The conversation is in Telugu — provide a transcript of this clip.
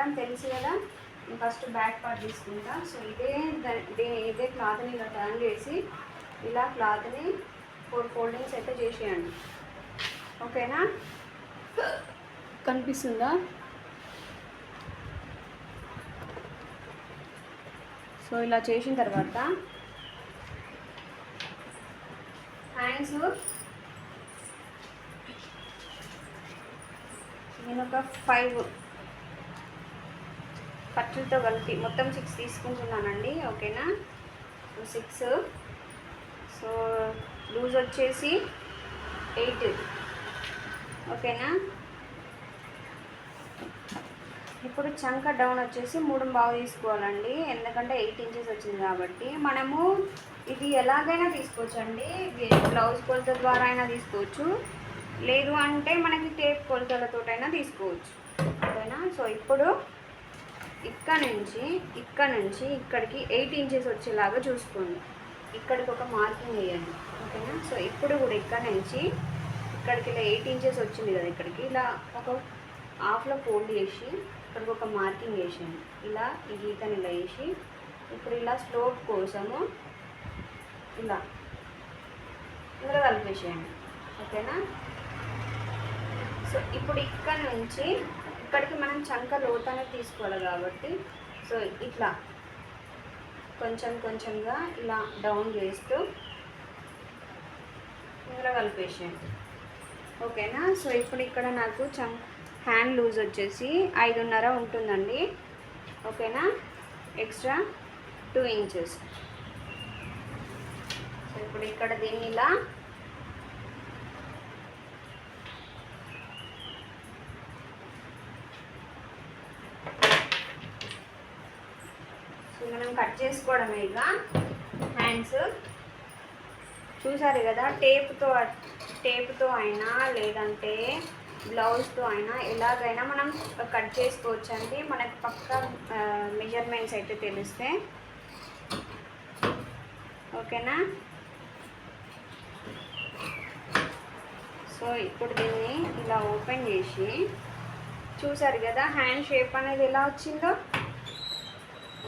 కుట్టడం తెలుసు కదా. ఫస్ట్ బ్యాక్ పార్ట్ తీసుకుంటా. సో ఇదే ఇదే క్లాత్ని ఇలా టర్న్ చేసి ఇలా క్లాత్ని ఫోర్ ఫోల్డింగ్స్ అయితే చేసేయండి. ఓకేనా? కనిపిస్తుందా? సో ఇలా చేసిన తర్వాత హ్యాండ్స్ నేను ఒక ఫైవ్ ఖర్చులతో కలిపి మొత్తం సిక్స్ తీసుకుంటున్నానండి ఓకేనా? సో సిక్స్ సో లూజ్ వచ్చేసి ఎయిట్ ఓకేనా? ఇప్పుడు చంక డౌన్ వచ్చేసి మూడు బాగా తీసుకోవాలండి ఎందుకంటే ఎయిట్ ఇంచెస్ వచ్చింది కాబట్టి. మనము ఇది ఎలాగైనా తీసుకోవచ్చండి బ్లౌజ్ కొలత ద్వారా అయినా తీసుకోవచ్చు. లేదు అంటే మనకి టేప్ కొలతలతోటైనా తీసుకోవచ్చు. ఓకేనా? సో ఇప్పుడు ఇక్కడ నుంచి ఇక్కడ నుంచి ఇక్కడికి ఎయిట్ ఇంచెస్ వచ్చేలాగా చూసుకోండి. ఇక్కడికి ఒక మార్కింగ్ వేయండి ఓకేనా? సో ఇప్పుడు కూడా ఇక్కడ నుంచి ఇక్కడికి ఇలా ఎయిట్ ఇంచెస్ వచ్చింది కదా ఇక్కడికి ఇలా ఒక హాఫ్లో ఫోల్డ్ చేసి ఇక్కడికి ఒక మార్కింగ్ వేసేయండి. ఇలా ఈ గీతని ఇలా వేసి ఇప్పుడు ఇలా స్లోప్ కోసము ఇలా ఇందులో కలిపేసేయండి ఓకేనా? సో ఇప్పుడు ఇక్కడ నుంచి ఇక్కడికి మనం చంక లోతనే తీసుకోవాలి కాబట్టి సో ఇట్లా కొంచెం కొంచెంగా ఇలా డౌన్ చేస్తూ ఇందులో కలిపేసేయండి. ఓకేనా? సో ఇప్పుడు ఇక్కడ నాకు చం హ్యాండ్ లూజ్ వచ్చేసి ఐదున్నర ఉంటుందండి. ఓకేనా? ఎక్స్ట్రా టూ ఇంచెస్ సో ఇప్పుడు ఇక్కడ దీన్ని ఇలా మనం కట్ చేసుకోవడమే ఇక. హ్యాండ్స్ చూసారు కదా టేప్తో టేప్తో అయినా లేదంటే బ్లౌజ్తో అయినా ఎలాగైనా మనం కట్ చేసుకోవచ్చు అండి. మనకు పక్క మెజర్మెంట్స్ అయితే తెలిస్తే. ఓకేనా? సో ఇప్పుడు దీన్ని ఇలా ఓపెన్ చేసి చూసారు కదా హ్యాండ్ షేప్ అనేది ఎలా వచ్చిందో?